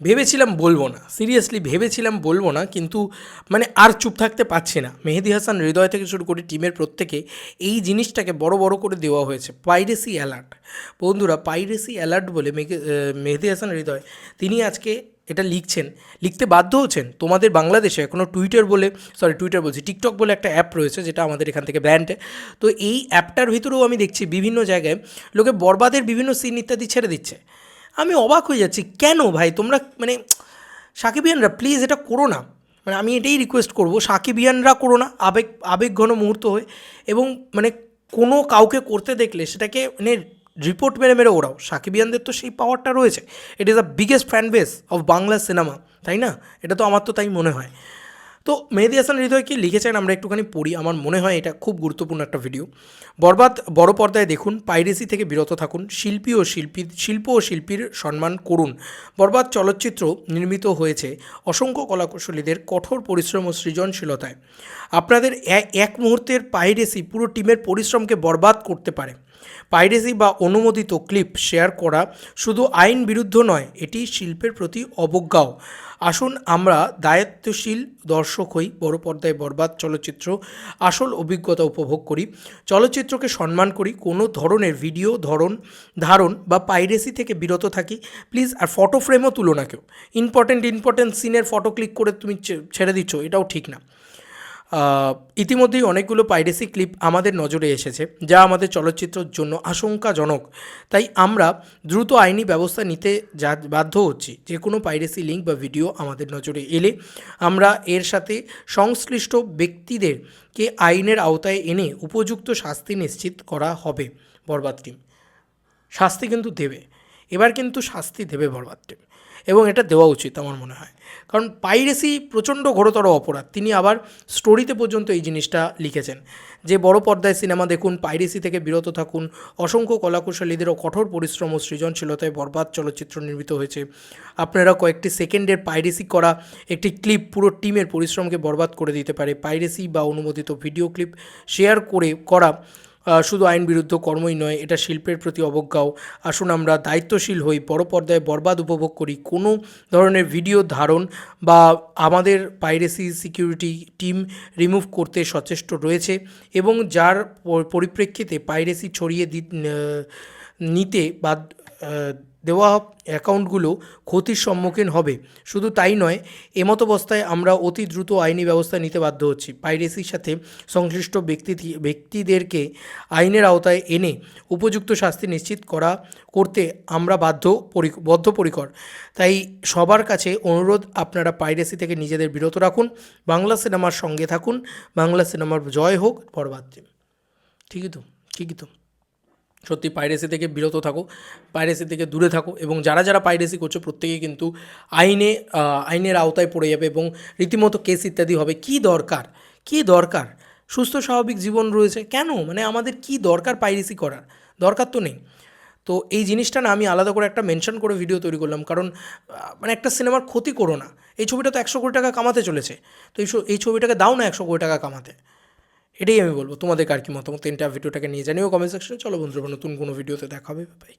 ভেবেছিলাম বলব না সিরিয়াসলি ভেবেছিলাম বলব না, কিন্তু মানে আর চুপ থাকতে পারছি না। মেহেদি হাসান হৃদয় থেকে শুরু করে টিমের প্রত্যেকে এই জিনিসটাকে বড় বড় করে দেওয়া হয়েছে পাইরেসি অ্যালার্ট বন্ধুরা পাইরেসি অ্যালার্ট বলে মেহেদি হাসান হৃদয়, তিনি আজকে এটা লিখছেন, লিখতে বাধ্য হচ্ছেন? তোমাদের বাংলাদেশে এখনও টুইটার বলে সরি টুইটার বলছি টিকটক বলে একটা অ্যাপ রয়েছে, যেটা আমাদের এখান থেকে ব্র্যান্ড তো এই অ্যাপটার ভিতরেও আমি দেখছি বিভিন্ন জায়গায় লোকে বরবাদের বিভিন্ন সিন ইত্যাদি ছেড়ে দিচ্ছে। আমি অবাক হয়ে যাচ্ছি, কেন ভাই? তোমরা মানে সাকিবিয়ানরা প্লিজ এটা করো না। মানে আমি এটাই রিকোয়েস্ট করব, সাকিবিয়ানরা করো না, আবেগ আবেগঘন মুহূর্ত হয়ে এবং মানে কোনো কাউকে করতে দেখলে সেটাকে মানে রিপোর্ট মেরে মেরে ওরাও সাকিবিয়ানদের তো সেই পাওয়ারটা রয়েছে। It is the biggest fan base of Bangla cinema তাই না? এটা তো আমার তো তাই মনে হয়। তো মেহেদি হাসান হৃদয় কি লিখেছেন, আমরা একটুখানি পড়ি। আমার মনে হয় এটা খুব গুরুত্বপূর্ণ একটা ভিডিও বরবাদ, বড় পর্দায় দেখুন, পাইরেসি থেকে বিরত থাকুন, শিল্পী ও শিল্পী, শিল্প ও শিল্পীর সম্মান করুন। বরবাদ চলচ্চিত্র নির্মিত হয়েছে অসংখ্য কলাকুশলীদের কঠোর পরিশ্রম ও সৃজনশীলতায়। আপনাদের এক মুহূর্তের পাইরেসি পুরো টিমের পরিশ্রমকে বরবাদ করতে পারে। পাইরেসি বা অনুমোদিত ক্লিপ শেয়ার করা শুধু আইন বিরুদ্ধ নয়, এটি শিল্পের প্রতি অবজ্ঞাও। আসুন আমরা দায়িত্বশীল দর্শক হই, বড় পর্দায় বরবাদ চলচ্চিত্র, আসল অভিজ্ঞতা উপভোগ করি, চলচ্চিত্রকে সম্মান করি, কোনো ধরনের ভিডিও, ধরন, ধারণ বা পাইরেসি থেকে বিরত থাকি, প্লিজ আর ফটো ফ্রেমও তুলো না কেউ। ইম্পর্টেন্ট ইম্পর্টেন্ট সিনের ফটো ক্লিক করে তুমি ছেড়ে দিচ্ছ, এটাও ঠিক না। ইতিমধ্যেই অনেকগুলো পাইরেসি ক্লিপ আমাদের নজরে এসেছে, যা আমাদের চলচ্চিত্রের জন্য আশঙ্কাজনক। তাই আমরা দ্রুত আইনি ব্যবস্থা নিতে যা, বাধ্য হচ্ছি। যে কোনো পাইরেসি লিঙ্ক বা ভিডিও আমাদের নজরে এলে আমরা এর সাথে সংশ্লিষ্ট ব্যক্তিদেরকে আইনের আওতায় এনে উপযুক্ত শাস্তি নিশ্চিত করা হবে, বরবাদ টিম শাস্তি কিন্তু দেবে। এবার কিন্তু শাস্তি দেবে বরবাদ টিম এবং এটা দেওয়া উচিত আমার মনে হয়। কারণ পাইরেসি প্রচণ্ড ঘোরতর অপরাধ। তিনি আবার স্টোরিতে পর্যন্ত এই জিনিসটা লিখেছেন যে, বড় পর্দায় সিনেমা দেখুন, পাইরেসি থেকে বিরত থাকুন। অসংখ্য কলাকুশলীদেরও কঠোর পরিশ্রম ও সৃজনশীলতায় বরবাদ চলচ্চিত্র নির্মিত হয়েছে। আপনারা কয়েকটি সেকেন্ডের পাইরেসি করা একটি ক্লিপ পুরো টিমের পরিশ্রমকে বরবাদ করে দিতে পারে। পাইরেসি বা অনুমোদিত ভিডিও ক্লিপ শেয়ার করে, করা শুধু আইন বিরুদ্ধ কর্মই নয়, এটা শিল্পের প্রতি অবজ্ঞাও। আসুন আমরা দায়িত্বশীল হই বড় পর্দায় বরবাদ উপভোগ করি। কোনো ধরনের ভিডিও ধারণ বা আমাদের পাইরেসি সিকিউরিটি টিম রিমুভ করতে সচেষ্ট রয়েছে এবং যার পরিপ্রেক্ষিতে পাইরেসি ছড়িয়ে দি নিতে বা দেওয়া অ্যাকাউন্টগুলো ক্ষতির সম্মুখীন হবে। শুধু তাই নয় এমতো অবস্থায় আমরা অতি দ্রুত আইনি ব্যবস্থা নিতে বাধ্য হচ্ছি। পাইরেসির সাথে সংশ্লিষ্ট ব্যক্তি ব্যক্তিদেরকে আইনের আওতায় এনে উপযুক্ত শাস্তি নিশ্চিত করা করতে আমরা বাধ্য পরি, বদ্ধপরিকর। তাই সবার কাছে অনুরোধ, আপনারা পাইরেসি থেকে নিজেদের বিরত রাখুন। বাংলা সিনেমার সঙ্গে থাকুন। বাংলা সিনেমার জয় হোক। বরবাদ ঠিকই তো ঠিকই তো। সত্যি পাইরেসি থেকে বিরত থাকো পাইরেসি থেকে দূরে থাকো এবং যারা যারা পাইরেসি করছ প্রত্যেকেই কিন্তু আইনে আইনের আওতায় পড়ে যাবে এবং রীতিমতো কেস ইত্যাদি হবে। কি দরকার? কি দরকার? সুস্থ স্বাভাবিক জীবন রয়েছে। কেন? মানে আমাদের কি দরকার পাইরেসি করার? দরকার তো নেই। তো এই জিনিসটা না আমি আলাদা করে একটা মেনশন করে ভিডিও তৈরি করলাম কারণ মানে একটা সিনেমার ক্ষতি করো না। এই ছবিটা তো একশো কোটি টাকা কামাতে চলেছে। তো এই এই ছবিটাকে দাও না একশো কোটি টাকা কামাতে। এটাই আমি বলব। তোমাদের কার কি মতামত? তিনটা ভিডিওটাকে নিয়ে জানিও কমেন্ট সেকশনে। চলো বন্ধুরা নতুন কোনো ভিডিওতে দেখা হবে। বাই